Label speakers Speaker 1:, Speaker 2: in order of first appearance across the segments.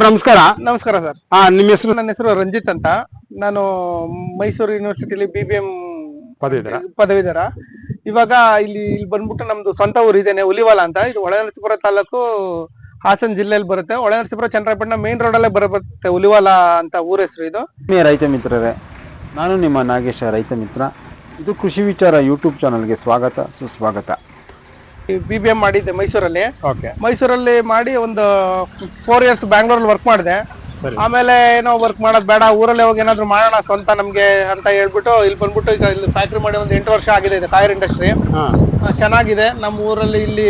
Speaker 1: Sir ನಮಸ್ಕಾರ.
Speaker 2: ನಮಸ್ಕಾರ sir.
Speaker 1: ಹಾ ನಿಮ್ಮ ಹೆಸರು?
Speaker 2: ನನ್ನ ಹೆಸರು ರಂಜಿತ್ ಅಂತ. ನಾನು ಮೈಸೂರು ಯೂನಿವರ್ಸಿಟಿಲಿ ಬಿ ಬಿ ಎಂ
Speaker 1: ಪದವೀಧರ.
Speaker 2: ಪದವೀಧರ. ಇವಾಗ ಇಲ್ಲಿ ಇಲ್ಲಿ ಬಂದ್ಬಿಟ್ಟು ನಮ್ದು ಸ್ವಂತ ಊರು ಇದೇನೆ ಹುಲಿವಾಲ ಅಂತ. ಇದು ಹೊಳೆನರಸೀಪುರ ತಾಲೂಕು ಹಾಸನ ಜಿಲ್ಲೆಯಲ್ಲಿ ಬರುತ್ತೆ. ಹೊಳೆನರಸೀಪುರ ಚಂದ್ರಪಟ್ಟಣ ಮೇನ್ ರೋಡ್ ಅಲ್ಲೇ ಬರುತ್ತೆ ಹುಲಿವಾಲ ಅಂತ ಊರ ಹೆಸರು ಇದು.
Speaker 3: ರೈತ ಮಿತ್ರರೇ ನಾನು ನಿಮ್ಮ ನಾಗೇಶ ರೈತ ಮಿತ್ರ. ಇದು ಕೃಷಿ ವಿಚಾರ ಯೂಟ್ಯೂಬ್ ಚಾನಲ್ಗೆ ಸ್ವಾಗತ ಸುಸ್ವಾಗತ.
Speaker 2: ಬಿ ಬಿ ಎಂ ಮಾಡಿದ್ದೆ ಮೈಸೂರಲ್ಲಿ.
Speaker 1: ಓಕೆ.
Speaker 2: ಮೈಸೂರಲ್ಲಿ ಮಾಡಿ ಒಂದು ಫೋರ್ ಇಯರ್ಸ್ ಬ್ಯಾಂಗ್ಳೂರಲ್ಲಿ ವರ್ಕ್ ಮಾಡಿದೆ.
Speaker 1: ಸರಿ.
Speaker 2: ಆಮೇಲೆ ಏನೋ ವರ್ಕ್ ಮಾಡೋದು ಬೇಡ ಊರಲ್ಲೇ ಹೋಗಿ ಏನಾದ್ರು ಮಾಡೋಣ ಸ್ವಂತ ನಮಗೆ ಅಂತ ಹೇಳ್ಬಿಟ್ಟು ಇಲ್ಲಿ ಬಂದ್ಬಿಟ್ಟು ಈಗ ಇಲ್ಲಿ ಫ್ಯಾಕ್ಟ್ರಿ ಮಾಡಿ ಒಂದು ಎಂಟು ವರ್ಷ ಆಗಿದೆ ಇದೆ ಟೈರ್ ಇಂಡಸ್ಟ್ರಿ
Speaker 1: ಹಾ.
Speaker 2: ಚೆನ್ನಾಗಿದೆ. ನಮ್ಮ ಊರಲ್ಲಿ ಇಲ್ಲಿ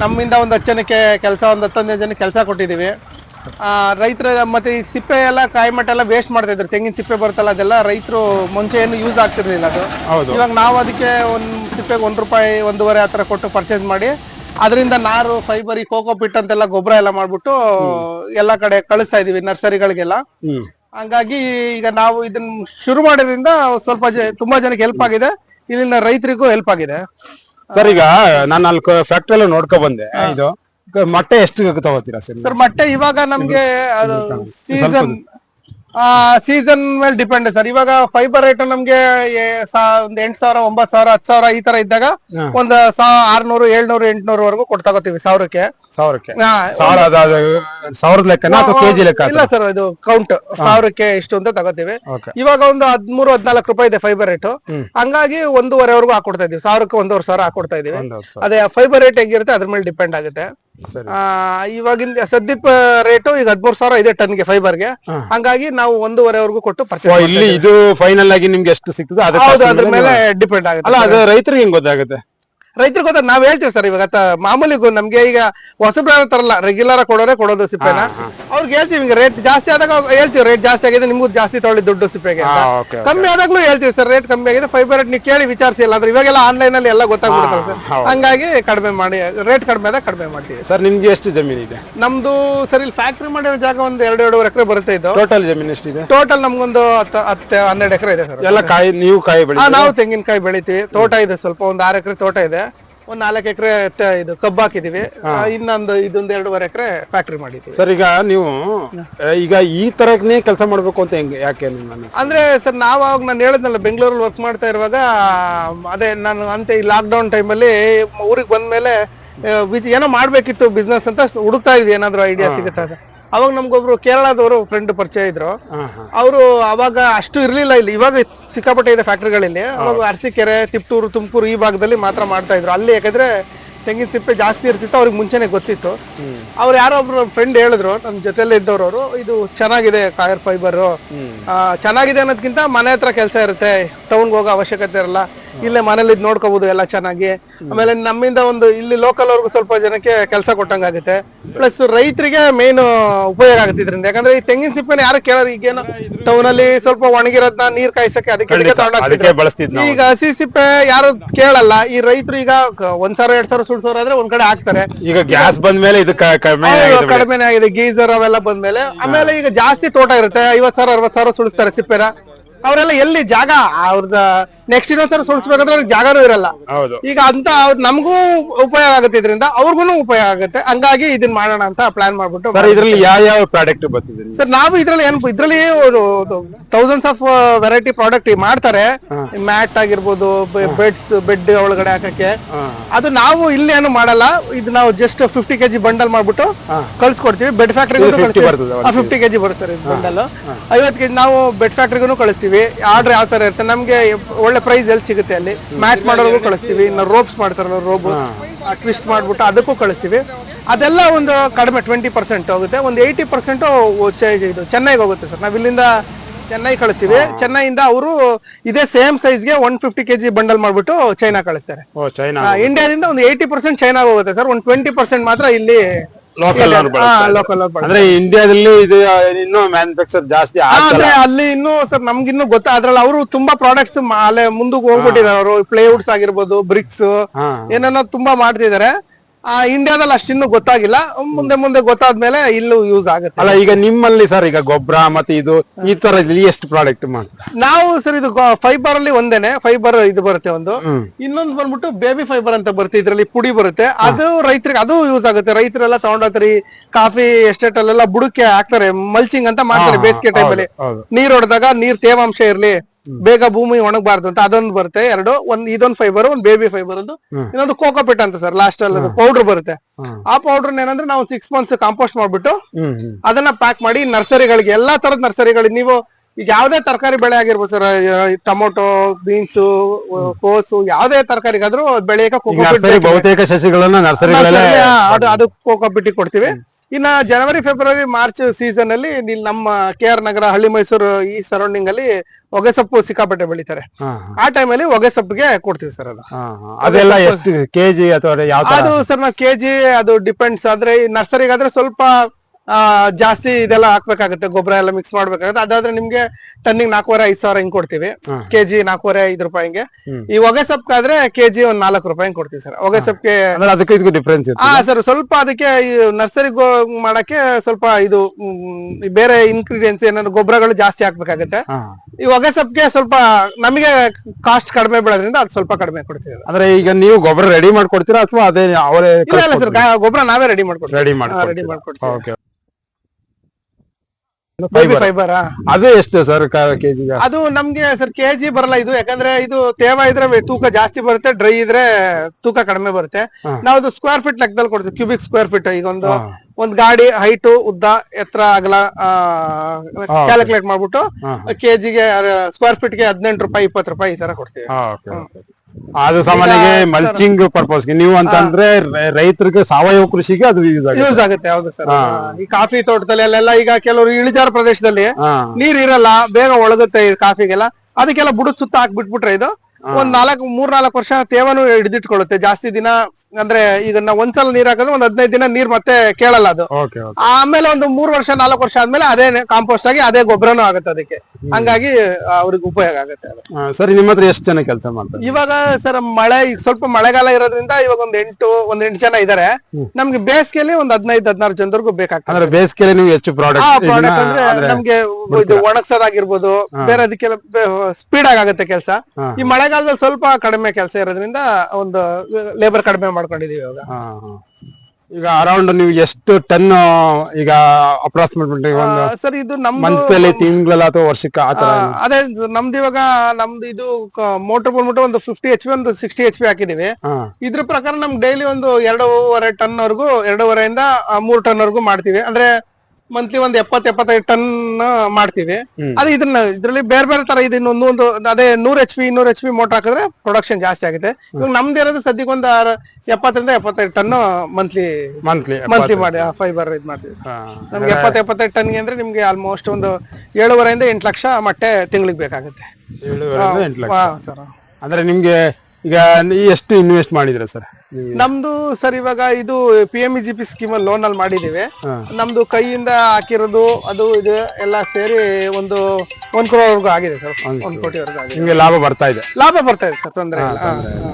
Speaker 2: ನಮ್ಮಿಂದ ಒಂದು ಹತ್ತು ಜನಕ್ಕೆ ಕೆಲಸ ಒಂದು ಹತ್ತೊಂದು ಜನಕ್ಕೆ ಕೆಲಸ ಕೊಟ್ಟಿದ್ದೀವಿ. ರೈತರ ಮತ್ತೆ ಈ ಸಿಪ್ಪೆ ಎಲ್ಲ ಕಾಯಿಮಟ್ಟ ಎಲ್ಲ ವೇಸ್ಟ್ ಮಾಡ್ತಾ ಇದ್ರು. ತೆಂಗಿನ ಸಿಪ್ಪೆ ಬರುತ್ತಲ್ಲ ಅದೆಲ್ಲ ರೈತರು ಮುಂಚೆ ಏನು ಯೂಸ್ ಆಗ್ತಿರ್ಲಿಲ್ಲ ಅದು.
Speaker 1: ಹೌದು.
Speaker 2: ಇವಾಗ ನಾವು ಅದಕ್ಕೆ ಒಂದು ಸಿಪ್ಪೆಗೆ ಒಂದು ರೂಪಾಯಿ ಒಂದೂವರೆ ಆ ಥರ ಕೊಟ್ಟು ಪರ್ಚೇಸ್ ಮಾಡಿ ಅದರಿಂದ ನಾರು ಫೈಬರ್ ಈ ಕೋಕೋ ಪಿಟ್ ಅಂತೆಲ್ಲ ಗೊಬ್ಬರ ಎಲ್ಲ ಮಾಡ್ಬಿಟ್ಟು ಎಲ್ಲ ಕಡೆ ಕಳಿಸ್ತಾ ಇದೀವಿ ನರ್ಸರಿಗಳಿಗೆಲ್ಲ. ಹಂಗಾಗಿ ಈಗ ನಾವು ಇದನ್ನ ಶುರು ಮಾಡೋದ್ರಿಂದ ಸ್ವಲ್ಪ ಜ- ತುಂಬಾ ಜನಕ್ಕೆ ಹೆಲ್ಪ್ ಆಗಿದೆ. ಇಲ್ಲಿನ ರೈತರಿಗೂ ಹೆಲ್ಪ್ ಆಗಿದೆ.
Speaker 1: ಸರ್ ಈಗ ನಾನು ಅಲ್ಲಿ ಫ್ಯಾಕ್ಟ್ರಿ ಎಲ್ಲ ನೋಡ್ಕೊ ಬಂದೆ. ಇದು ಮೊಟ್ಟೆ ಎಷ್ಟು ತಗೋತೀರಾ ಸರ್?
Speaker 2: ಸರ್ ಮೊಟ್ಟೆ ಇವಾಗ ನಮ್ಗೆ ಸೀಸನ್ ಸೀಸನ್ ಮೇಲೆ ಡಿಪೆಂಡ್ ಸರ್. ಇವಾಗ ಫೈಬರ್ ರೇಟ್ ನಮ್ಗೆ ಒಂದ್ ಎಂಟ್ ಸಾವಿರ ಒಂಬತ್ ಸಾವಿರ ಹತ್ತು ಸಾವಿರ ಈ ತರ ಇದ್ದಾಗ. ಒಂದ್ ಆರ್ನೂರು ಏಳ್ನೂರು ಎಂಟ್ನೂರು ವರೆಗೂ ಕೊಡ್ತಾ ತಗೋತೀವಿ ಸಾವಿರಕ್ಕೆ.
Speaker 1: ಸಾವಿರಕ್ಕೆ? ಸಾವಿರದ ಕೆಜಿ ಲೆಕ್ಕ
Speaker 2: ಇಲ್ಲ ಸರ್ ಇದು ಕೌಂಟ್ ಸಾವಿರಕ್ಕೆ ಇಷ್ಟು ಅಂತ ತಗೋತೀವಿ. ಇವಾಗ ಒಂದು ಹದ್ಮೂರು ಹದ್ನಾಲ್ಕು ರೂಪಾಯಿ ಇದೆ ಫೈಬರ್ ರೇಟ್
Speaker 1: ಹಂಗಾಗಿ
Speaker 2: ಹಂಗಾಗಿ ಒಂದೂವರೆವರೆಗೂ ಹಾಕೊಡ್ತಾ ಇದೀವಿ. ಸಾವಿರಕ್ಕೆ ಒಂದೂವರೆ ಸಾವಿರ ಹಾಕೊಡ್ತಾ ಇದೀವಿ. ಅದೇ ಫೈಬರ್ ರೇಟ್ ಹೆಂಗಿರುತ್ತೆ ಅದ್ರ ಮೇಲೆ ಡಿಪೆಂಡ್ ಆಗುತ್ತೆ. ಇವಾಗಿನ ಸದ್ಯದ ರೇಟು ಈಗ ಹದ್ಮೂರು ಸಾವಿರ ಇದೆ ಟನ್ಗೆ ಫೈಬರ್ಗೆ. ಹಂಗಾಗಿ ನಾವು ಒಂದೂವರೆವರೆಗೂ ಕೊಟ್ಟು ಪರ್ಚೇಸ್
Speaker 1: ಇಲ್ಲಿ ಇದು ಫೈನಲ್ ಆಗಿ ನಿಮ್ಗೆ ಎಷ್ಟು ಸಿಗ್ತದೆ ಅದ್ರ ಮೇಲೆ
Speaker 2: ಮೇಲೆ ಡಿಪೆಂಡ್ ಆಗುತ್ತೆ.
Speaker 1: ಅಲ್ಲ ಅದು ರೈತರಿಗೆ ಹೆಂಗ್ ಗೊತ್ತಾಗುತ್ತೆ?
Speaker 2: ರೈತರಿಗೆ ಗೊತ್ತ ನಾವ್ ಹೇಳ್ತೀವಿ ಸರ್ ಇವಾಗ ಮಾಮೂಲಿಗೂ ಮಾಮೂಲಿ ಗೊ- ನಮ್ಗೆ ಈಗ ಹೊಸಬ್ರ ತರಲ್ಲ ರೆಗ್ಯುಲರ್ ಕೊಡೋರೆ ಕೊಡೋದು ಸಿಪ್ಪೆನ. ಅವ್ರಿಗೆ ಹೇಳ್ತೀವಿ ಈಗ ರೇಟ್ ಜಾಸ್ತಿ ಆದಾಗ ಅವ್ರ್ ಹೇಳ್ತೀವಿ ರೇಟ್ ಜಾಸ್ತಿ ಆಗಿದೆ ನಿಮ್ಗೂ ಜಾಸ್ತಿ ತಗೊಳ್ಳಿ ದುಡ್ಡು ಸಿಪ್ಪೆಗೆ ಅಂತ.
Speaker 1: ಹಾ, okay, okay.
Speaker 2: ಕಮ್ಮಿ ಆದಾಗ್ಲೂ ಹೇಳ್ತೀವಿ ಸರ್ ರೇಟ್ ಕಮ್ಮಿ ಆಗಿದೆ ಫೈಬರ್ ರೇಟ್ ನೀವು ಕೇಳಿ ವಿಚಾರಿಸಿ ಇಲ್ಲ ಅಂದ್ರೆ ಇವಾಗೆಲ್ಲ ಆನ್ಲೈನ್ ಅಲ್ಲಿ ಎಲ್ಲ ಗೊತ್ತಾಗ್ಬಿಡುತ್ತೆ ಸರ್.
Speaker 1: ಹೌದು.
Speaker 2: ಹಂಗಾಗಿ ಕಡಿಮೆ ಮಾಡಿ ರೇಟ್ ಕಡಿಮೆ ಆದಾಗ ಕಡಿಮೆ ಮಾಡ್ತೀವಿ.
Speaker 1: ಸರ್ ನಿಮ್ಗೆ ಎಷ್ಟು ಜಮೀನು ಇದೆ?
Speaker 2: ನಮ್ದು ಸರ್ ಇಲ್ಲಿ ಫ್ಯಾಕ್ಟ್ರಿ ಮಾಡಿರೋ ಜಾಗ ಒಂದು ಎರಡು ಎರಡೂವರೆ ಎಕರೆ ಬರುತ್ತೆ ಇದು.
Speaker 1: ಟೋಟಲ್ ಜಮೀನ್ ಎಷ್ಟಿದೆ?
Speaker 2: ಟೋಟಲ್ ನಮ್ಗೊಂದು ಹತ್ತು ಹತ್ತು ಹನ್ನೆರಡು ಎಕರೆ ಇದೆ ಸರ್.
Speaker 1: ಎಲ್ಲ ಕಾಯಿ ನೀವು ಕಾಯಿ ಬೆಳಿ
Speaker 2: ಹಾ ನಾವು ತೆಂಗಿನಕಾಯಿ ಬೆಳಿತೀವಿ. ತೋಟ ಇದೆ ಸ್ವಲ್ಪ ಒಂದ್ ಆರು ಎಕರೆ ತೋಟ ಇದೆ. ಒಂದ್ ನಾಲ್ಕು ಎಕರೆ ಇದು ಕಬ್ಬು ಹಾಕಿದೀವಿ. ಇನ್ನೊಂದು ಇದೊಂದು ಎರಡೂವರೆ ಎಕರೆ ಫ್ಯಾಕ್ಟ್ರಿ ಮಾಡಿದ್ವಿ.
Speaker 1: ಸರ್ ಈಗ ನೀವು ಈಗ ಈ ತರನೇ ಕೆಲಸ ಮಾಡ್ಬೇಕು ಅಂತ ಹೆಂಗೆ ಯಾಕೆ ನಿಮ್ಮ
Speaker 2: ಅಂದ್ರೆ ಸರ್ ನಾವು ಅವಾಗ ನಾನು ಹೇಳಿದ್ನಲ್ಲ ಬೆಂಗಳೂರಲ್ಲಿ ವರ್ಕ್ ಮಾಡ್ತಾ ಇರುವಾಗ ಅದೇ ನಾನು ಅಂತ ಈ ಲಾಕ್ಡೌನ್ ಟೈಮಲ್ಲಿ ಊರಿಗೆ ಬಂದ್ಮೇಲೆ ಏನೋ ಮಾಡ್ಬೇಕಿತ್ತು ಬಿಸ್ನೆಸ್ ಅಂತ ಹುಡುಕ್ತಾ ಇದ್ವಿ ಏನಾದ್ರು ಐಡಿಯಾ ಸಿಗುತ್ತಾ. ಅವಾಗ ನಮ್ಗೊಬ್ರು ಕೇರಳದವರು ಫ್ರೆಂಡ್ ಪರಿಚಯ ಇದ್ರು. ಅವರು ಅವಾಗ ಅಷ್ಟು ಇರ್ಲಿಲ್ಲ ಇಲ್ಲಿ. ಇವಾಗ ಸಿಕ್ಕಾಪಟ್ಟೆ ಇದೆ ಫ್ಯಾಕ್ಟ್ರಿಗಳಲ್ಲಿ. ಅವಾಗ ಅರಸೀಕೆರೆ ತಿಪ್ಟೂರು ತುಮಕೂರು ಈ ಭಾಗದಲ್ಲಿ ಮಾತ್ರ ಮಾಡ್ತಾ ಇದ್ರು. ಅಲ್ಲಿ ಯಾಕಂದ್ರೆ ತೆಂಗಿನ ಸಿಪ್ಪೆ ಜಾಸ್ತಿ ಇರ್ತಿತ್ತು ಅವ್ರಿಗೆ ಮುಂಚೆನೆ ಗೊತ್ತಿತ್ತು. ಅವ್ರು ಯಾರೋ ಒಬ್ರು ಫ್ರೆಂಡ್ ಹೇಳಿದ್ರು ನಮ್ಮ ಜೊತೆಲೇ ಇದ್ದವ್ರು ಅವರು ಇದು ಚೆನ್ನಾಗಿದೆ ಕಾಯರ್ ಫೈಬರ್ ಚೆನ್ನಾಗಿದೆ ಅನ್ನೋದಕ್ಕಿಂತ ಮನೆ ಹತ್ರ ಕೆಲಸ ಇರುತ್ತೆ. ಟೌನ್ಗೆ ಹೋಗೋ ಅವಶ್ಯಕತೆ ಇರಲ್ಲ. ಇಲ್ಲೇ ಮನೇಲಿ ಇದ್ ನೋಡ್ಕೋಬಹುದು ಎಲ್ಲ ಚೆನ್ನಾಗಿ. ಆಮೇಲೆ ನಮ್ಮಿಂದ ಒಂದು ಇಲ್ಲಿ ಲೋಕಲ್ ಅವ್ರಿಗೂ ಸ್ವಲ್ಪ ಜನಕ್ಕೆ ಕೆಲಸ ಕೊಟ್ಟಂಗಾಗುತ್ತೆ. ಪ್ಲಸ್ ರೈತರಿಗೆ ಮೇನ್ ಉಪಯೋಗ ಆಗುತ್ತೆ ಇದರಿಂದ. ಯಾಕಂದ್ರೆ ಈ ತೆಂಗಿನ ಸಿಪ್ಪೆನ ಯಾರು ಕೇಳೋರು? ಈಗೇನು ಟೌನ್ ಅಲ್ಲಿ ಸ್ವಲ್ಪ ಒಣಗಿರೋದ್ನ ನೀರ್ ಕಾಯಿಸಕ್ಕೆ ಅದಕ್ಕೆ ಈಗ ಹಸಿ ಸಿಪ್ಪೆ ಯಾರು ಕೇಳಲ್ಲ. ಈ ರೈತರು ಈಗ ಒಂದ್ ಸಾವಿರ ಎರಡ್ ಸಾವಿರ ಸುಳ್ಸೋರ್ ಆದ್ರೆ ಒಂದ್ ಕಡೆ ಹಾಕ್ತಾರೆ.
Speaker 1: ಈಗ ಗ್ಯಾಸ್ ಬಂದ್ಮೇಲೆ ಇದು ಕಡಿಮೆ.
Speaker 2: ಕಡಿಮೆನೆ ಆಗಿದೆ. ಗೀಸರ್ ಅವೆಲ್ಲ ಬಂದ್ಮೇಲೆ. ಆಮೇಲೆ ಈಗ ಜಾಸ್ತಿ ತೋಟ ಇರುತ್ತೆ. ಐವತ್ ಸಾವಿರ ಅರವತ್ ಸಾವಿರ ಸುಳಿಸ್ತಾರೆ ಸಿಪ್ಪೆನ. ಅವರೆಲ್ಲ ಎಲ್ಲಿ ಜಾಗ ಅವ್ರದ ನೆಕ್ಸ್ಟ್ ಇನ್ನೊಂದ್ಸಲ ಸುಳಿಸ್ಬೇಕಾದ್ರೆ ಅವ್ರಿಗೆ ಜಾಗನೂ ಇರಲ್ಲ.
Speaker 1: ಹೌದು.
Speaker 2: ಈಗ ಅಂತ ಅವ್ರ್ ನಮಗೂ ಉಪಯೋಗ ಆಗುತ್ತೆ ಇದರಿಂದ ಅವ್ರಿಗೂ ಉಪಯೋಗ ಆಗುತ್ತೆ. ಹಂಗಾಗಿ ಇದನ್ನ ಮಾಡೋಣ ಅಂತ ಪ್ಲಾನ್ ಮಾಡ್ಬಿಟ್ಟು
Speaker 1: ಸರ್ ಇದ್ರಲ್ಲಿ ಯಾವ ಯಾವ ಪ್ರಾಡಕ್ಟ್ ಬರ್ತಿದೆ?
Speaker 2: ಸರ್ ನಾವು ಇದ್ರಲ್ಲಿ ಏನ್ ಇದ್ರಲ್ಲಿ ಥೌಸಂಡ್ಸ್ ಆಫ್ ವೆರೈಟಿ ಪ್ರಾಡಕ್ಟ್ ಮಾಡ್ತಾರೆ. ಮ್ಯಾಟ್ ಆಗಿರ್ಬೋದು ಬೆಡ್ಸ್ ಬೆಡ್ ಒಳಗಡೆ ಹಾಕಕ್ಕೆ. ಅದು ನಾವು ಇಲ್ಲಿ ಏನು ಮಾಡಲ್ಲ. ಇದು ನಾವು ಜಸ್ಟ್ ಫಿಫ್ಟಿ ಕೆಜಿ ಬಂಡಲ್ ಮಾಡ್ಬಿಟ್ಟು ಕಳ್ಸಿಕೊಡ್ತೀವಿ. ಬೆಡ್ ಫ್ಯಾಕ್ಟ್ರಿಗೂ
Speaker 1: 50 ಬರ್ತದೆ ಒಂದು
Speaker 2: ಫಿಫ್ಟಿ ಕೆಜಿ ಬರ್ತಾರೆ ಬಂಡಲ್ ಐವತ್ತು ಕೆಜಿ ನಾವು ಬೆಡ್ ಫ್ಯಾಕ್ಟ್ರಿಗೂ ಕಳಿಸ್ತೀವಿ. ಆರ್ಡರ್ ಯಾವ ತರ ಇರುತ್ತೆ? ನಮ್ಗೆ ಒಳ್ಳೆ ಪ್ರೈಸ್ ಎಲ್ಲಿ ಸಿಗುತ್ತೆ ಅಲ್ಲಿ? ಮ್ಯಾಟ್ ಮಾಡೋರ್ಗೂ ಕಳಿಸ್ತೀವಿ. ಇನ್ನು ರೋಪ್ಸ್ ಮಾಡ್ತಾರಲ್ಲ ರೋಬ್ ಟ್ವಿಸ್ಟ್ ಮಾಡ್ಬಿಟ್ಟು ಅದಕ್ಕೂ ಕಳಿಸ್ತೀವಿ. ಅದೆಲ್ಲ ಒಂದು ಕಡಿಮೆ ಟ್ವೆಂಟಿ ಪರ್ಸೆಂಟ್ ಹೋಗುತ್ತೆ. ಒಂದು ಏಯ್ಟಿ ಪರ್ಸೆಂಟು ಇದು ಚೆನ್ನೈಗೆ ಹೋಗುತ್ತೆ ಸರ್. ನಾವು ಇಲ್ಲಿಂದ ಚೆನ್ನೈ ಕಳಿಸ್ತೀವಿ. ಚೆನ್ನೈಯಿಂದ ಅವರು ಇದೇ ಸೇಮ್ ಸೈಜ್ಗೆ ಒನ್ ಫಿಫ್ಟಿ ಕೆಜಿ ಬಂಡಲ್ ಮಾಡ್ಬಿಟ್ಟು ಚೈನಾ ಕಳಿಸ್ತಾರೆ. ಇಂಡಿಯಾದಿಂದ ಒಂದು ಏಯ್ಟಿ ಪರ್ಸೆಂಟ್ ಚೈನಾಗ ಹೋಗುತ್ತೆ ಸರ್. ಒಂದು ಟ್ವೆಂಟಿ ಪರ್ಸೆಂಟ್ ಮಾತ್ರ ಇಲ್ಲಿ
Speaker 1: ಲೋಕಲ್
Speaker 2: ಲೋಕಲ್
Speaker 1: ಅಂದ್ರೆ ಇಂಡಿಯಾದಲ್ಲಿ ಇದು ಇನ್ನು ಮ್ಯಾನುಫ್ಯಾಕ್ಚರ್ ಜಾಸ್ತಿ
Speaker 2: ಅಂದ್ರೆ ಅಲ್ಲಿ ಇನ್ನು ಸರ್ ನಮ್ಗಿನ್ನೂ ಗೊತ್ತಾ ಅದ್ರಲ್ಲಿ ಅವರು ತುಂಬಾ ಪ್ರಾಡಕ್ಟ್ಸ್ ಅಲ್ಲೇ ಮುಂದಕ್ಕೆ ಹೋಗ್ಬಿಟ್ಟಿದ್ದಾರೆ. ಅವರು ಪ್ಲೇವುಡ್ಸ್ ಆಗಿರ್ಬೋದು ಬ್ರಿಕ್ಸ್ ಏನೇನೋ ತುಂಬಾ ಮಾಡ್ತಿದ್ದಾರೆ. ಆ ಇಂಡಿಯಾದಲ್ಲಿ ಅಷ್ಟಿನ್ನೂ ಗೊತ್ತಾಗಿಲ್ಲ. ಮುಂದೆ ಮುಂದೆ ಗೊತ್ತಾದ್ಮೇಲೆ ಇಲ್ಲೂ ಯೂಸ್ ಆಗುತ್ತೆ.
Speaker 1: ಅಲ್ಲ ಈಗ ನಿಮ್ಮಲ್ಲಿ ಸರ್ ಈಗ ಗೊಬ್ಬರ ಮತ್ತೆ ಇದು ಈ ತರ ಎಷ್ಟು ಪ್ರಾಡಕ್ಟ್ ಮಾಡ್ತಾರೆ
Speaker 2: ನಾವು ಸರ್ ಇದು ಫೈಬರ್ ಅಲ್ಲಿ ಒಂದೇನೆ. ಫೈಬರ್ ಇದು ಬರುತ್ತೆ ಒಂದು. ಇನ್ನೊಂದು ಬಂದ್ಬಿಟ್ಟು ಬೇಬಿ ಫೈಬರ್ ಅಂತ ಬರುತ್ತೆ ಇದ್ರಲ್ಲಿ ಪುಡಿ ಬರುತ್ತೆ. ಅದು ರೈತರಿಗೆ ಅದು ಯೂಸ್ ಆಗುತ್ತೆ. ರೈತರೆಲ್ಲ ತಗೊಂಡೋಗ್ತಾರೆ ಕಾಫಿ ಎಸ್ಟೇಟ್ ಅಲ್ಲೆಲ್ಲ ಬುಡಕ್ಕೆ ಹಾಕ್ತಾರೆ ಮಲ್ಚಿಂಗ್ ಅಂತ ಮಾಡ್ತಾರೆ ಬೇಸಿಗೆ
Speaker 1: ಟೈಮ್
Speaker 2: ಟೈಮಲ್ಲಿ
Speaker 1: ಹೌದು.
Speaker 2: ನೀರ್ ಹೊಡೆದಾಗ ನೀರ್ ತೇವಾಂಶ ಇರ್ಲಿ. ಬೇಗ ಭೂಮಿ ಒಣಗಬಾರ್ದು ಅಂತ ಅದೊಂದು ಬರುತ್ತೆ ಎರಡು ಒಂದ್ ಇದೊಂದು ಫೈಬರ್ ಒಂದ್ ಬೇಬಿ ಫೈಬರ್ ಒಂದು. ಇನ್ನೊಂದು ಕೋಕೋಪಿಟ್ ಅಂತ ಸರ್ ಲಾಸ್ಟ್ ಅಲ್ಲಿ ಅದು ಪೌಡರ್ ಬರುತ್ತೆ. ಆ ಪೌಡರ್ ಏನಂದ್ರೆ ನಾವು ಸಿಕ್ಸ್ ಮಂತ್ಸ್ ಕಾಂಪೋಸ್ಟ್ ಮಾಡ್ಬಿಟ್ಟು ಅದನ್ನ ಪ್ಯಾಕ್ ಮಾಡಿ ನರ್ಸರಿಗಳಿಗೆ ಎಲ್ಲಾ ತರದ ನರ್ಸರಿಗಳಿಗೆ ನೀವು ಈಗ ಯಾವ್ದೇ ತರಕಾರಿ ಬೆಳೆ ಆಗಿರ್ಬೋದು ಸರ್ ಟೊಮೊಟೊ ಬೀನ್ಸ್ ಕೋಸು ಯಾವ್ದೇ ತರಕಾರಿಗಾದ್ರೂ ಬೆಳೆಯಕ್ಕೆ
Speaker 1: ಬಹುತೇಕ ಸಸಿಗಳನ್ನ
Speaker 2: ಅದು ಅದು ಕೋಕೋಪಿಟ್ಟಿ ಕೊಡ್ತೀವಿ. ಇನ್ನ ಜನವರಿ ಫೆಬ್ರವರಿ ಮಾರ್ಚ್ ಸೀಸನ್ ಅಲ್ಲಿ ನಮ್ಮ ಕೆ ಆರ್ ನಗರ ಹಳ್ಳಿ ಮೈಸೂರು ಈ ಸರೌಂಡಿಂಗ್ ಅಲ್ಲಿ ಹೊಗೆಸೊಪ್ಪು ಸಿಕ್ಕಾಪಟ್ಟೆ ಬೆಳಿತಾರೆ. ಆ ಟೈಮ್ ಅಲ್ಲಿ ಹೊಗೆಸೊಪ್ಪಿಗೆ ಕೊಡ್ತೀವಿ ಸರ್ ಅದು.
Speaker 1: ಅದೆಲ್ಲ ಎಷ್ಟು ಕೆಜಿ ಅಥವಾ
Speaker 2: ಅದು ಸರ್ ನಾವು ಕೆಜಿ ಅದು ಡಿಪೆಂಡ್ಸ್ ಆದ್ರೆ ಈ ನರ್ಸರಿಗಾದ್ರೆ ಸ್ವಲ್ಪ ಜಾಸ್ತಿ ಇದೆಲ್ಲ ಹಾಕ್ಬೇಕಾಗುತ್ತೆ ಗೊಬ್ಬರ ಎಲ್ಲ ಮಿಕ್ಸ್ ಮಾಡ್ಬೇಕಾಗುತ್ತೆ. ಅದಾದ್ರೆ ನಿಮ್ಗೆ ಟನ್ನಿಗೆ ನಾಲ್ಕೂವರೆ ಐದ್ ಸಾವಿರ ಹಿಂಗ್ ಕೊಡ್ತೀವಿ. ಕೆಜಿ ನಾಲ್ಕೂವರೆ ಐದು ರೂಪಾಯಿ
Speaker 1: ಹಿಂಗೆ.
Speaker 2: ಈ ಹೊಗೆ ಸೊಪ್ಪಾದ್ರೆ ಕೆಜಿ ಒಂದ್ ನಾಲ್ಕು ರೂಪಾಯಿ ಹಿಂಗ್ ಕೊಡ್ತೀವಿ ಸರ್. ಹೊಗೆ ಸೊಪ್ಪಿಗೆ
Speaker 1: ಅದಕ್ಕೆ ಇದಕ್ಕೆ ಡಿಫ್ರೆನ್ಸ್
Speaker 2: ಹಾ ಸರ್ ಸ್ವಲ್ಪ ಅದಕ್ಕೆ ನರ್ಸರಿ ಮಾಡಕ್ಕೆ ಸ್ವಲ್ಪ ಇದು ಬೇರೆ ಇನ್ಗ್ರೀಡಿಯೆಂಟ್ಸ್ ಏನಾದ್ರು ಗೊಬ್ಬರಗಳು ಜಾಸ್ತಿ ಹಾಕ್ಬೇಕಾಗತ್ತೆ. ಈ ಹೊಗೆ ಸೊಪ್ಪಿಗೆ ಸ್ವಲ್ಪ ನಮಗೆ ಕಾಸ್ಟ್ ಕಡಿಮೆ ಬೀಳೋದ್ರಿಂದ ಅದು ಸ್ವಲ್ಪ ಕಡಿಮೆ ಕೊಡ್ತೀವಿ ಅದು.
Speaker 1: ಅಂದ್ರೆ ಈಗ ನೀವು ಗೊಬ್ಬರ ರೆಡಿ ಮಾಡ್ಕೊಡ್ತೀರಾ ಅಥವಾ ಅದೇ ಅವರೇ
Speaker 2: ಇಲ್ಲ ಸರ್ ಗೊಬ್ಬರ ನಾವೇ ರೆಡಿ ಮಾಡ್ಕೊಡ್ತೀವಿ.
Speaker 1: ರೆಡಿ
Speaker 2: ರೆಡಿ ಮಾಡ್ಕೊಡ್ತೀವಿ. ಫೈಬರ್
Speaker 1: ಅದು ಎಷ್ಟು ಸರ್ ಕೆಜಿ
Speaker 2: ಅದು ನಮ್ಗೆ ಸರ್ ಕೆಜಿ ಬರಲ್ಲ ಇದು ಯಾಕಂದ್ರೆ ಇದು ತೇವ ಇದ್ರೆ ತೂಕ ಜಾಸ್ತಿ ಬರುತ್ತೆ ಡ್ರೈ ಇದ್ರೆ ತೂಕ ಕಡಿಮೆ ಬರುತ್ತೆ. ನಾವು ಅದು ಸ್ಕ್ವೇರ್ ಫೀಟ್ ಲೆಕ್ಕದಲ್ಲಿ ಕೊಡ್ತೀವಿ ಕ್ಯೂಬಿಕ್ ಸ್ಕ್ವೇರ್ ಫೀಟ್ ಈಗ ಒಂದು. ಒಂದ್ ಗಾಡಿ ಹೈಟ್ ಉದ್ದ ಎತ್ತರ ಅಗಲ ಕ್ಯಾಲ್ಕುಲೇಟ್ ಮಾಡ್ಬಿಟ್ಟು. ಕೆಜಿಗೆ ಸ್ಕ್ವೇರ್ ಫೀಟ್ಗೆ ಹದಿನೆಂಟು ರೂಪಾಯಿ ಇಪ್ಪತ್ತು ರೂಪಾಯಿ ಈ ತರ ಕೊಡ್ತೀವಿ.
Speaker 1: ಅದು ಸಾಮಾನ್ಯಗೆ ಮಲ್ಚಿಂಗ್ ಪರ್ಪಸ್ಗೆ ನೀವು ಅಂತಂದ್ರೆ ರೈತರಿಗೆ ಸಾವಯವ ಕೃಷಿಗೆ ಅದು ಯೂಸ್ ಆಗುತ್ತೆ.
Speaker 2: ಯೂಸ್ ಆಗುತ್ತೆ ಹೌದು ಸರ್.
Speaker 1: ಹಾ.
Speaker 2: ಈ ಕಾಫಿ ತೋಟದಲ್ಲಿ ಅಲ್ಲೆಲ್ಲ ಈಗ ಕೆಲವರು ಇಳಿಜಾರ ಪ್ರದೇಶದಲ್ಲಿ
Speaker 1: ಹಾ.
Speaker 2: ನೀರ್ ಇರಲ್ಲ ಬೇಗ ಒಳಗುತ್ತೆ ಈ ಕಾಫಿಗೆಲ್ಲ. ಅದಕ್ಕೆಲ್ಲ ಬುಡದ ಸುತ್ತ ಹಾಕ್ಬಿಟ್ಬಿಟ್ರೆ ಇದು ಒಂದ್ ನಾಲ್ಕು ಮೂರ್ ನಾಲ್ಕು ವರ್ಷ ತೇವನು ಹಿಡಿದಿಟ್ಕೊಳ್ಳುತ್ತೆ. ಜಾಸ್ತಿ ದಿನ ಅಂದ್ರೆ ಈಗ ನಾವು ಒಂದ್ಸಲ ನೀರ್ ಹಾಕಿದ್ರೆ ಒಂದ್ ಹದಿನೈದು ದಿನ ನೀರ್ ಮತ್ತೆ ಕೇಳಲ್ಲ ಅದು. ಆಮೇಲೆ ಒಂದು ಮೂರ್ ವರ್ಷ ನಾಲ್ಕು ವರ್ಷ ಆದ್ಮೇಲೆ ಅದೇ ಕಾಂಪೋಸ್ಟ್ ಆಗಿ ಅದೇ ಗೊಬ್ಬರನು ಆಗುತ್ತೆ ಅದಕ್ಕೆ. ಹಂಗಾಗಿ ಅವ್ರಿಗೆ ಉಪಯೋಗ ಆಗುತ್ತೆ
Speaker 1: ಸರಿ ನಿಮ್ಮ ಹತ್ರ ಎಷ್ಟು ಜನ ಕೆಲಸ ಮಾಡ್ತಾರೆ?
Speaker 2: ಇವಾಗ ಸರ್ ಮಳೆ ಈಗ ಸ್ವಲ್ಪ ಮಳೆಗಾಲ ಇರೋದ್ರಿಂದ ಇವಾಗ ಒಂದ್ ಎಂಟು ಒಂದ್ ಎಂಟು ಜನ ಇದಾರೆ. ನಮ್ಗೆ ಬೇಸಿಗೆಯಲ್ಲಿ ಒಂದ್ ಹದಿನೈದು ಹದಿನಾರು ಜನರಿಗೂ ಬೇಕಾಗ್ತದೆ.
Speaker 1: ಅಂದ್ರೆ ಬೇಸಿಗೆಯಲ್ಲಿ ನೀವು ಹೆಚ್ಚು ಪ್ರಾಡಕ್ಟ್
Speaker 2: ಪ್ರಾಡಕ್ಟ್ ಅಂದ್ರೆ ನಮ್ಗೆ ಇದು ಒಣಗ್ಸೋದಾಗಿರ್ಬೋದು ಬೇರೆ ಅದಕ್ಕೆಲ್ಲ ಸ್ಪೀಡ್ ಆಗುತ್ತೆ ಕೆಲಸ.
Speaker 1: ಈ
Speaker 2: ಈ ಮಳೆಗಾಲದಲ್ಲಿ ಸ್ವಲ್ಪ ಕಡಿಮೆ ಕೆಲಸ ಇರೋದ್ರಿಂದ ಒಂದು ಲೇಬರ್ ಕಡಿಮೆ ಮಾಡ್ಕೊಂಡಿದೀವಿ ಇವಾಗ.
Speaker 1: ಈಗ ಅರೌಂಡ್ ನೀವು ಎಷ್ಟು ಟನ್ ಈಗ ಅಪ್ರಾಕ್ಸಿಮೇಟ್ ಒಂದು
Speaker 2: ಸರ್ ಇದು ನಮ್ಮ
Speaker 1: ಮಂತ್ ಅಲ್ಲಿ ತಿಂಗಳ ಅಥವಾ ವರ್ಷಕ್ಕೆ ಆ ತರ
Speaker 2: ಆ, ಅದೇ ನಮ್ದು ಇವಾಗ ನಮ್ದು ಇದು ಮೋಟರ್ ಬಂದ್ಬಿಟ್ಟು ಒಂದು ಫಿಫ್ಟಿ ಎಚ್ ಪಿ ಒಂದು ಸಿಕ್ಸ್ಟಿ ಎಚ್ ಪಿ ಹಾಕಿದೀವಿ.
Speaker 1: ಹಾ.
Speaker 2: ಇದ್ರ ಪ್ರಕಾರ ನಮ್ಗೆ ಡೈಲಿ ಒಂದು ಎರಡೂವರೆ ಟನ್ ವರ್ಗು ಎರಡೂವರೆಯಿಂದ ಆ, ಮೂರ್ ಟನ್ ವರ್ಗು ಮಾಡ್ತೀವಿ. ಅಂದ್ರೆ ಮಂತ್ಲಿ ಒಂದ್ ಎಪ್ಪತ್ ಎಪ್ಪತ್ತೈದು ಟನ್ ಮಾಡ್ತೀವಿ. ಅದೇ ಇದನ್ನ ಇದ್ರಲ್ಲಿ ಬೇರೆ ಬೇರೆ ತರ ಇದೆ. ಇನ್ನೊಂದು ಒಂದು ಅದೇ ನೂರ್ ಎಚ್ ಪಿ ಇನ್ನೂರ್ ಎಚ್ ಪಿ ಮೋಟರ್ ಹಾಕಿದ್ರೆ ಪ್ರೊಡಕ್ಷನ್ ಜಾಸ್ತಿ ಆಗುತ್ತೆ. ಇವಾಗ ನಮ್ದು ಇರೋದು ಸದ್ಯಕ್ಕೆ ಒಂದು ಎಪ್ಪತ್ತರಿಂದ ಎಪ್ಪತ್ತೈದು ಟನ್ ಮಂತ್ಲಿ
Speaker 1: ಮಂತ್ಲಿ
Speaker 2: ಮಂತ್ಲಿ ಮಾಡಿ ಫೈಬರ್ ಇದ್ ಮಾಡ್ತೀವಿ. ನಮ್ಗೆ ಎಪ್ಪತ್ತ ಎಪ್ಪತ್ತೈದು ಟನ್ಗೆ ಅಂದ್ರೆ ನಿಮ್ಗೆ ಆಲ್ಮೋಸ್ಟ್ ಒಂದು ಏಳುವರೆಯಿಂದ ಎಂಟು ಲಕ್ಷ ಮಟ್ಟೆ ತಿಂಗಳಿಗೆ ಬೇಕಾಗುತ್ತೆ. ಸರ್.
Speaker 1: ಅಂದ್ರೆ ನಿಮ್ಗೆ ಈಗ ಎಷ್ಟು ಇನ್ವೆಸ್ಟ್ ಮಾಡಿದ್ರ ಸರ್?
Speaker 2: ನಮ್ದು ಸರ್ ಇವಾಗ ಇದು P M G P scheme ಅಲ್ಲಿ ಲೋನ್ ಅಲ್ಲಿ ಮಾಡಿದೀವಿ ನಮ್ದು ಕೈಯಿಂದ ಹಾಕಿರೋದು ಅದು ಇದು ಎಲ್ಲ ಸೇರಿ ಒಂದು ಒಂದ್ ಕೋಟಿವರೆಗೂ ಆಗಿದೆ ಸರ್. ಒಂದ್ ಕೋಟಿವರೆಗೂ ಆಗಿದೆ.
Speaker 1: ನಿಮಗೆ ಲಾಭ ಬರ್ತಾ ಇದೆ?
Speaker 2: ಲಾಭ ಬರ್ತಾ ಇದೆ ಸರ್ ತೊಂದರೆ ಇಲ್ಲ. ಹಾ, ಹಾ.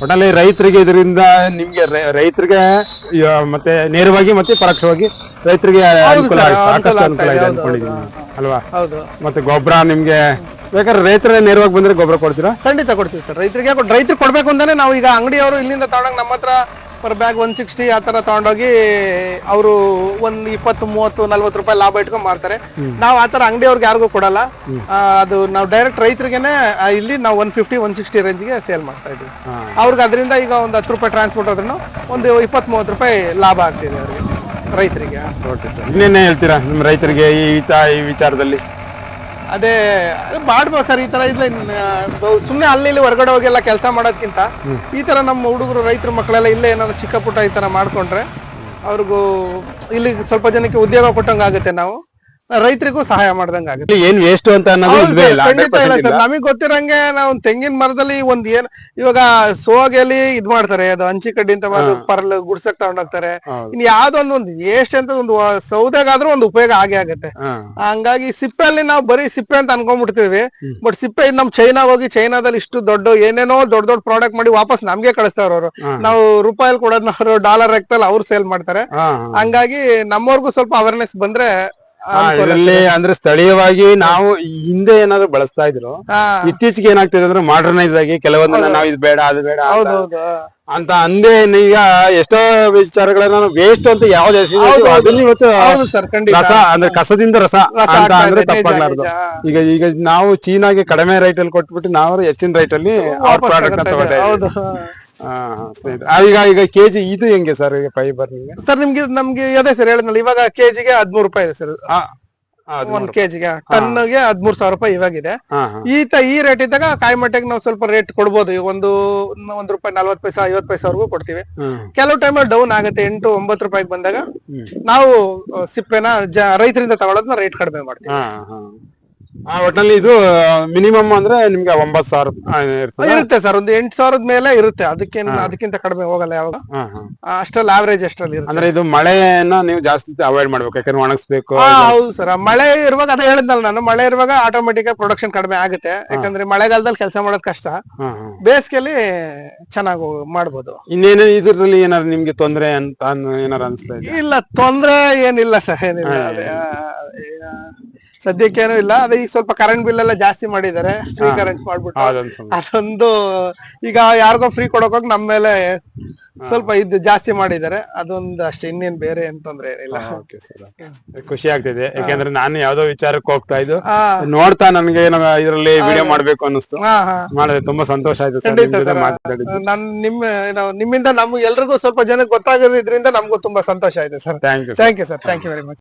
Speaker 1: ಒಟ್ಟಲ್ಲಿ ರೈತರಿಗೆ ಇದರಿಂದ ನಿಮ್ಗೆ ರೈ- ರೈತರಿಗೆ ಮತ್ತೆ ನೇರವಾಗಿ ಮತ್ತೆ ಪರೋಕ್ಷವಾಗಿ ರೈತರಿಗೆ ಅನುಕೂಲ ಆಗಿದೆ, ಸಾಕಷ್ಟು
Speaker 2: ಅನುಕೂಲ
Speaker 1: ಇದೆ
Speaker 2: ಇದೆ,
Speaker 1: ಅನ್ಕೊಂಡಿದ್ದೀನಿ ಅಲ್ವಾ?
Speaker 2: ಹೌದು.
Speaker 1: ಮತ್ತೆ ಗೊಬ್ಬರ ನಿಮ್ಗೆ ಬೇಕಾದ್ರೆ ರೈತರೇ ನೇರವಾಗಿ ಬಂದ್ರೆ ಗೊಬ್ಬರ ಕೊಡ್ತೀರಾ?
Speaker 2: ಖಂಡಿತ ಕೊಡ್ತೀವಿ ಸರ್. ರೈತರಿಗೆ ರೈತರಿಗೆ ಕೊಡ್ಬೇಕು ಅಂತಾನೆ ನಾವು ಈಗ ಅಂಗಡಿಯವರು ಇಲ್ಲಿಂದ ತಗೊಂಡಾಗ ನಮ್ಮ ಹತ್ರ ಪರ್ ಬ್ಯಾಗ್ ಒನ್ ಸಿಕ್ಸ್ಟಿ ಆ ತರ ತಗೊಂಡೋಗಿ ಅವರು ಒಂದ್ ಇಪ್ಪತ್ತು ಮೂವತ್ತು ನಲ್ವತ್ತು ರೂಪಾಯಿ ಲಾಭ ಇಟ್ಕೊಂಡ್ ಮಾರ್ತಾರೆ. ನಾವು ಆ ತರ ಅಂಗಡಿಯವ್ರಿಗೆ ಯಾರಿಗೂ ಕೊಡಲ್ಲ. ಆ, ಅದು ನಾವು ಡೈರೆಕ್ಟ್ ರೈತರಿಗೆನೆ ಆ, ಇಲ್ಲಿ ನಾವು ಒನ್ ಫಿಫ್ಟಿ ಒನ್ ಸಿಕ್ಸ್ಟಿ ರೇಂಜ್ಗೆ ಸೇಲ್ ಮಾಡ್ತಾ ಇದ್ವಿ ಅವ್ರಿಗೆ ಅದರಿಂದ ಈಗ ಒಂದು ಹತ್ತು ರೂಪಾಯಿ ಟ್ರಾನ್ಸ್ಪೋರ್ಟ್ ಆದ್ರೂ ಒಂದು ಇಪ್ಪತ್ತ್ ಮೂವತ್ತು ರೂಪಾಯಿ ಲಾಭ ಆಗ್ತಿದೆ ಅವ್ರಿಗೆ ರೈತರಿಗೆ.
Speaker 1: ಓಕೆ ಸರ್ ಇನ್ನೇನೇ ಹೇಳ್ತೀರಾ ನಿಮ್ಮ ರೈತರಿಗೆ ಈ ಈ ವಿಚಾರದಲ್ಲಿ?
Speaker 2: ಅದೇ ಮಾಡ್ಬೋದು ಸರ್, ಈ ತರ ಇಲ್ಲ ಸುಮ್ಮನೆ ಅಲ್ಲಿ ಇಲ್ಲಿ ಹೊರಗಡೆ ಹೋಗಿ ಎಲ್ಲ ಕೆಲಸ ಮಾಡೋದ್ಕಿಂತ ಈ ತರ ನಮ್ಮ ಹುಡುಗರು, ರೈತರ ಮಕ್ಕಳೆಲ್ಲ ಇಲ್ಲೇ ಏನಾದ್ರು ಚಿಕ್ಕ ಪುಟ್ಟ ಈ ತರ ಮಾಡ್ಕೊಂಡ್ರೆ ಅವ್ರಿಗೂ ಇಲ್ಲಿ ಸ್ವಲ್ಪ ಜನಕ್ಕೆ ಉದ್ಯೋಗ ಕೊಟ್ಟಂಗೆ ಆಗುತ್ತೆ ನಾವು. ರೈತರಿಗೂ ಸಹಾಯ ಮಾಡ್ದಂಗ ಆಗುತ್ತೆ.
Speaker 1: ಏನ್ ವೇಸ್ಟ್ ಅಂತ
Speaker 2: ಖಂಡಿತ ಇಲ್ಲ. ಸರ್. ನಮಗ್ ಗೊತ್ತಿರಂಗೆ ನಾವು ತೆಂಗಿನ ಮರದಲ್ಲಿ ಒಂದ್ ಏನ್ ಇವಾಗ ಸೋಗೆಲಿ ಇದ್ ಮಾಡ್ತಾರೆ ಅದು ಹಂಚಿ ಕಡ್ಡಿ ಅಂತ ಪರ್ಲ್ ಗುಡ್ಸಕ್ ತಗೊಂಡೋಗ್ತಾರೆ. ಇನ್ ಯಾವ್ದೊಂದ್ ಒಂದು ವೇಸ್ಟ್ ಅಂತ ಒಂದು ಸೌದೆಗಾದ್ರೂ ಒಂದು ಉಪಯೋಗ ಆಗೇ ಆಗತ್ತೆ. ಹಂಗಾಗಿ ಸಿಪ್ಪೆಯಲ್ಲಿ ನಾವು ಬರೀ ಸಿಪ್ಪೆ ಅಂತ ಅನ್ಕೊಂಡ್ಬಿಡ್ತೀವಿ ಬಟ್ ಸಿಪ್ಪೆ ಇದ್ ನಮ್ ಚೈನಾ ಹೋಗಿ ಚೈನಾದಲ್ಲಿ ಇಷ್ಟು ದೊಡ್ಡ ಏನೇನೋ ದೊಡ್ಡ ದೊಡ್ಡ ಪ್ರಾಡಕ್ಟ್ ಮಾಡಿ ವಾಪಸ್ ನಮ್ಗೆ ಕಳಿಸ್ತಾರ ಅವರು. ನಾವು ರೂಪಾಯಿ ಕೊಡೋದ್ನ ಅವರು ಡಾಲರ್ ಹಾಕ್ತಲ್ಲ ಅವ್ರು ಸೇಲ್ ಮಾಡ್ತಾರೆ. ಹಂಗಾಗಿ ನಮ್ಮವ್ರಿಗೂ ಸ್ವಲ್ಪ ಅವೇರ್ನೆಸ್ ಬಂದ್ರೆ
Speaker 1: ಇದರಲ್ಲಿ ಅಂದ್ರೆ ಸ್ಥಳೀಯವಾಗಿ ನಾವು ಹಿಂದೆ ಏನಾದ್ರು ಬಳಸ್ತಾ ಇದ್ರು. ಇತ್ತೀಚೆಗೆ ಏನಾಗ್ತಿದೆ ಅಂದ್ರೆ ಮಾಡರ್ನೈಸ್ ಆಗಿ ಕೆಲವೊಂದನ್ನ ನಾವು ಇದು ಬೇಡ ಅದು ಬೇಡ ಅಂತ- ಅಂದೆ ಈಗ ಎಷ್ಟೋ ವಿಚಾರಗಳನ್ನ ವೇಸ್ಟ್ ಅಂತ ಯಾವ್ದು ಅದನ್ನ ಇವತ್ತು ರಸ ಅಂದ್ರೆ ಕಸದಿಂದ ರಸ ಅಂತ ಅಂದ್ರೆ ತಪ್ಪಾಗ್ಲಾರ್ದು. ಈಗ ಈಗ ನಾವು ಚೀನಾಗೆ ಕಡಿಮೆ ರೈಟ್ ಅಲ್ಲಿ ಕೊಟ್ಬಿಟ್ಟು ನಾವು ಹೆಚ್ಚಿನ ರೈಟ್ ಅಲ್ಲಿ ಅವ್ರ
Speaker 2: ಅಂತ
Speaker 1: ಪ್ರಾಡಕ್ಟ್
Speaker 2: ತಗೊಳ್ತಾ
Speaker 1: ಈಗ ಈಗ ಕೆಜಿ ಇದು ಹೆಂಗೆ ಸರ್ ಈಗ ಫೈಬರ್ ನಿಮಗೆ
Speaker 2: ಸರ್ ನಿಮ್ಗೆ ನಮ್ಗೆ ಅದೇ ಸರ್ ಹೇಳಿದ್ನಲ್ಲ ಇವಾಗ ಕೆಜಿಗೆ ಹದ್ಮೂರು ರೂಪಾಯಿ ಇದೆ ಸರ್ ಒಂದ್ ಕೆಜಿಗೆ ಟನ್ಗೆ ಹದ್ಮೂರ್ ಸಾವಿರ ರೂಪಾಯಿ ಇವಾಗಿದೆ.
Speaker 1: ಹಾ.
Speaker 2: ಈ ತ ಈ ರೇಟ್ ಇದ್ದಾಗ ಕಾಯಿ ಮಟ್ಟೆಗೆ ನಾವು ಸ್ವಲ್ಪ ರೇಟ್ ಕೊಡ್ಬೋದು. ಈಗ ಒಂದು ಒಂದ್ ರೂಪಾಯಿ ನಲ್ವತ್ ಪೈಸಾ ಐವತ್ ಪೈಸಾವರೆಗೂ ಕೊಡ್ತೀವಿ. ಕೆಲವು ಟೈಮ್ ಡೌನ್ ಆಗುತ್ತೆ ಎಂಟು ಒಂಬತ್ತು ರೂಪಾಯಿಗೆ ಬಂದಾಗ ನಾವು ಸಿಪ್ಪೆನ ರೈತರಿಂದ ತಗೊಳೋದನ್ನ ರೇಟ್ ಕಡಿಮೆ ಮಾಡ್ತೀವಿ.
Speaker 1: ಒಟ್ನಲ್ಲಿ ಇದು ಮಿನಿಮಮ್ ಅಂದ್ರೆ ನಿಮ್ಗೆ ಒಂಬತ್ ಸಾವಿರ ಇರ್ತದೆ?
Speaker 2: ಇರುತ್ತೆ ಸರ್ ಒಂದು ಎಂಟು ಸಾವಿರದ ಮೇಲೆ ಇರುತ್ತೆ. ಅದಕ್ಕೆ ಅದಕ್ಕಿಂತ ಕಡಿಮೆ ಹೋಗಲ್ಲ ಯಾವಾಗ. ಅಷ್ಟ್ರಲ್ಲಿ ಆವರೇಜ್ ಅಷ್ಟ್ರಲ್ಲಿ ಇರುತ್ತೆ.
Speaker 1: ಅಂದ್ರೆ ಇದು ಮಳೆಯನ್ನ ನೀವು ಜಾಸ್ತಿ ಅವಾಯ್ಡ್ ಮಾಡ್ಬೇಕು ಯಾಕಂದ್ರೆ ಒಣಗಿಸ್ಬೇಕು
Speaker 2: ಹೌದು ಸರ್. ಮಳೆ ಇರುವಾಗ ಅದೇ ಹೇಳಿದ್ನಲ್ಲ ನಾನು ಮಳೆ ಇರುವಾಗ ಆಟೋಮೆಟಿಕ್ ಆಗಿ ಪ್ರೊಡಕ್ಷನ್ ಕಡಿಮೆ ಆಗುತ್ತೆ. ಯಾಕಂದ್ರೆ ಮಳೆಗಾಲದಲ್ಲಿ ಕೆಲಸ ಮಾಡೋದು ಕಷ್ಟ.
Speaker 1: ಬೇಸಿಗೆಲಿ.
Speaker 2: ಬೇಸಿಗೆಯಲ್ಲಿ ಚೆನ್ನಾಗಿ ಮಾಡ್ಬೋದು.
Speaker 1: ಇನ್ನೇನು ಇದ್ರಲ್ಲಿ ಏನಾರು ನಿಮ್ಗೆ ತೊಂದ್ರೆ ಅಂತ ಏನಾರು ಅನ್ಸ್ತಾ
Speaker 2: ಇಲ್ಲ ತೊಂದ್ರೆ ಏನಿಲ್ಲ ಸರ್ ಏನಿಲ್ಲ. ಸದ್ಯಕ್ಕೇನು ಇಲ್ಲ. ಅದೇ ಈಗ ಸ್ವಲ್ಪ ಕರೆಂಟ್ ಬಿಲ್ ಎಲ್ಲ ಜಾಸ್ತಿ ಮಾಡಿದ್ದಾರೆ. ಫ್ರೀ ಕರೆಂಟ್ ಮಾಡ್ಬಿಟ್ಟು.
Speaker 1: ಅದೊಂದು
Speaker 2: ಈಗ ಯಾರಿಗೋ ಫ್ರೀ ಕೊಡೋಕೋಗಿ ನಮ್ಮ ಮೇಲೆ ಸ್ವಲ್ಪ ಇದು ಜಾಸ್ತಿ ಮಾಡಿದ್ದಾರೆ. ಅದೊಂದು ಅಷ್ಟೇ. ಇನ್ನೇನ್ ಬೇರೆ ಅಂತಂದ್ರೆ ತೊಂದ್ರೆ ಏನಿಲ್ಲ.
Speaker 1: ಖುಷಿ ಆಗ್ತಿದೆ. ಯಾಕಂದ್ರೆ ನಾನು ಯಾವ್ದೋ ವಿಚಾರಕ್ಕೆ ಹೋಗ್ತಾ ಇದ್ದು ನೋಡ್ತಾ ನನ್ಗೆ ಏನೋ ಇದರಲ್ಲಿ ವಿಡಿಯೋ ಮಾಡ್ಬೇಕು ಅನ್ನಿಸ್ತು.
Speaker 2: ಹಾ ಹಾ.
Speaker 1: ಮಾಡಿದ್ರೆ ತುಂಬಾ ಸಂತೋಷ ಆಯ್ತು ಮಾತಾಡಿದ್ದು.
Speaker 2: ನಿಮ್ಮ ಏನೋ ನಿಮ್ಮಿಂದ ನಮ್ಗೆ ಎಲ್ರಿಗೂ ಸ್ವಲ್ಪ ಜನಕ್ಕೆ ಗೊತ್ತಾಗೋದ್ರಿಂದ ನಮಗೂ ತುಂಬಾ ಸಂತೋಷ ಆಯ್ತು sir.
Speaker 1: Thank you
Speaker 2: thank you sir thank you very much